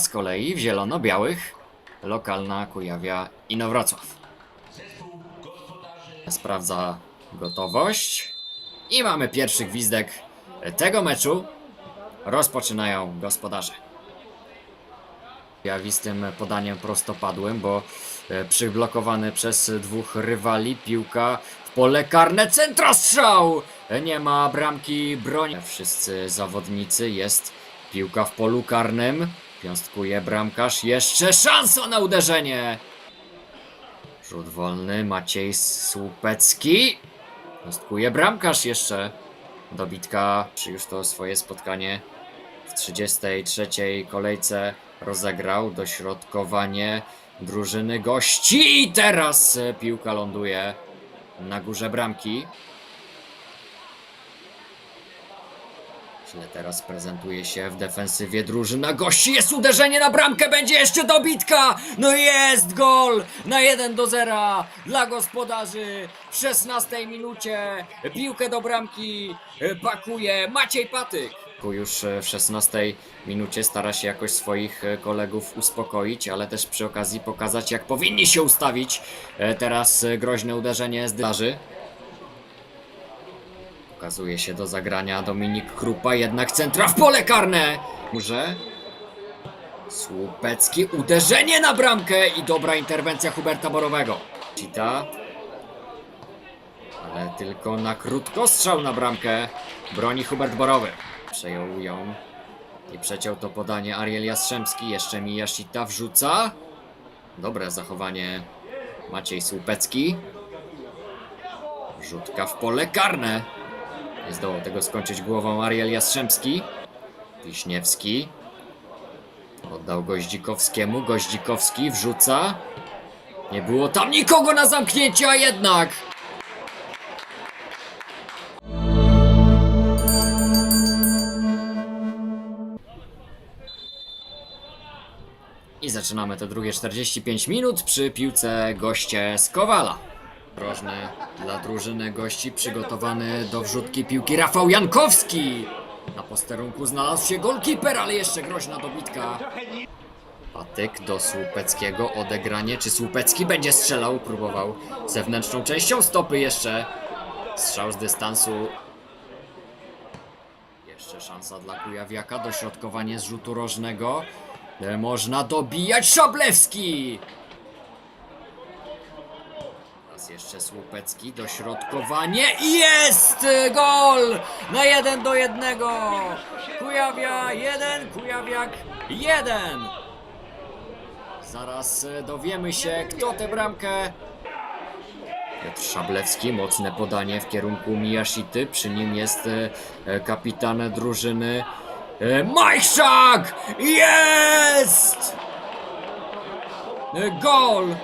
z kolei w zielono-białych lokalna Kujawia Inowrocław. Sprawdza gotowość i mamy pierwszy gwizdek tego meczu. Rozpoczynają gospodarze. Jawistym podaniem prostopadłym, bo e, przyblokowany przez dwóch rywali piłka w pole karne centrostrzał! Nie ma bramki broni. Wszyscy zawodnicy jest piłka w polu karnym. Piąstkuje bramkarz. Jeszcze szansa na uderzenie! Rzut wolny Maciej Słupecki. Piąstkuje bramkarz jeszcze. Dobitka czy już to swoje spotkanie w 33 kolejce rozegrał dośrodkowanie drużyny gości i teraz piłka ląduje na górze bramki. Źle teraz prezentuje się w defensywie drużyna gości. Jest uderzenie na bramkę, będzie jeszcze dobitka! No jest gol na 1 do 0 dla gospodarzy w 16 minucie. Piłkę do bramki pakuje Maciej Patyk. Już e, w 16 minucie stara się jakoś swoich e, kolegów uspokoić, ale też przy okazji pokazać jak powinni się ustawić. E, Teraz groźne uderzenie z dylarzy. Pokazuje się do zagrania Dominik Krupa, jednak centra w pole karne! Może? Słupecki, uderzenie na bramkę i dobra interwencja Huberta Borowego. Cita. Ale tylko na krótko strzał na bramkę broni Hubert Borowy. Przejął ją i przeciął to podanie Ariel Jastrzębski. Jeszcze Miyashita wrzuca. Dobre zachowanie Maciej Słupecki. Rzutka w pole karne. Nie zdołał tego skończyć głową Ariel Jastrzębski. Wiśniewski. Oddał Goździkowskiemu. Goździkowski wrzuca. Nie było tam nikogo na zamknięcie, a jednak! I zaczynamy te drugie 45 minut przy piłce goście z Kowala. Groźny dla drużyny gości przygotowany do wrzutki piłki Rafał Jankowski. Na posterunku znalazł się golkiper, ale jeszcze groźna dobitka. Patyk do Słupeckiego, odegranie. Czy Słupecki będzie strzelał? Próbował zewnętrzną częścią stopy jeszcze. Strzał z dystansu. Jeszcze szansa dla Kujawiaka, dośrodkowanie z rzutu rożnego. Można dobijać Szablewski! Raz jeszcze Słupecki, dośrodkowanie i jest gol! Na jeden do jednego! Kujawia jeden, Kujawiak jeden! Zaraz e, dowiemy się, kto tę bramkę Piotr Szablewski, mocne podanie w kierunku Miyashity. Przy nim jest e, e, kapitan drużyny Majszak! Jest! Gol!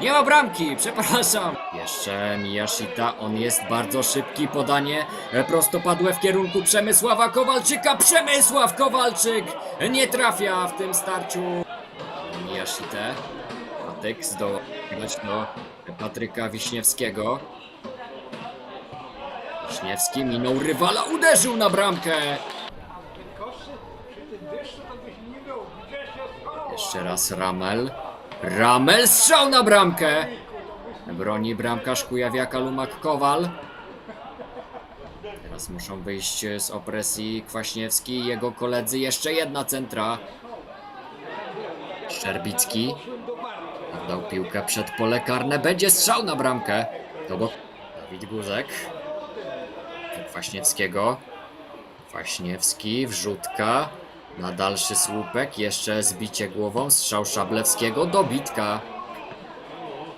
Nie ma bramki, przepraszam. Jeszcze Miyashita, on jest bardzo szybki. Podanie prostopadłe w kierunku Przemysława Kowalczyka. Przemysław Kowalczyk nie trafia w tym starciu. Miyashite. Patyk zdołał grać do Patryka Wiśniewskiego. Wiśniewski minął rywala, uderzył na bramkę. Jeszcze raz Ramel. Ramel strzał na bramkę. Broni bramkarz Kujawiaka Lumak Kowal. Teraz muszą wyjść z opresji Kwaśniewski i jego koledzy. Jeszcze jedna centra. Szczerbicki. Oddał piłkę przed pole karne. Będzie strzał na bramkę. To bo Dawid Guzek. Kwaśniewskiego. Kwaśniewski, wrzutka. Na dalszy słupek. Jeszcze zbicie głową. Strzał Szablewskiego. Dobitka.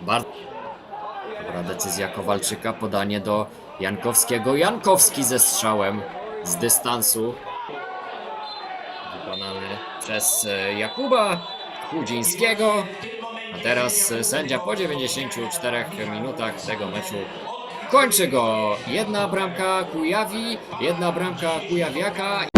Bardzo dobra decyzja Kowalczyka. Podanie do Jankowskiego. Jankowski ze strzałem z dystansu. Wykonany przez e, Jakuba Chudzińskiego. A teraz e, sędzia po 94 minutach tego meczu kończy go. Jedna bramka Kujawi, jedna bramka Kujawiaka.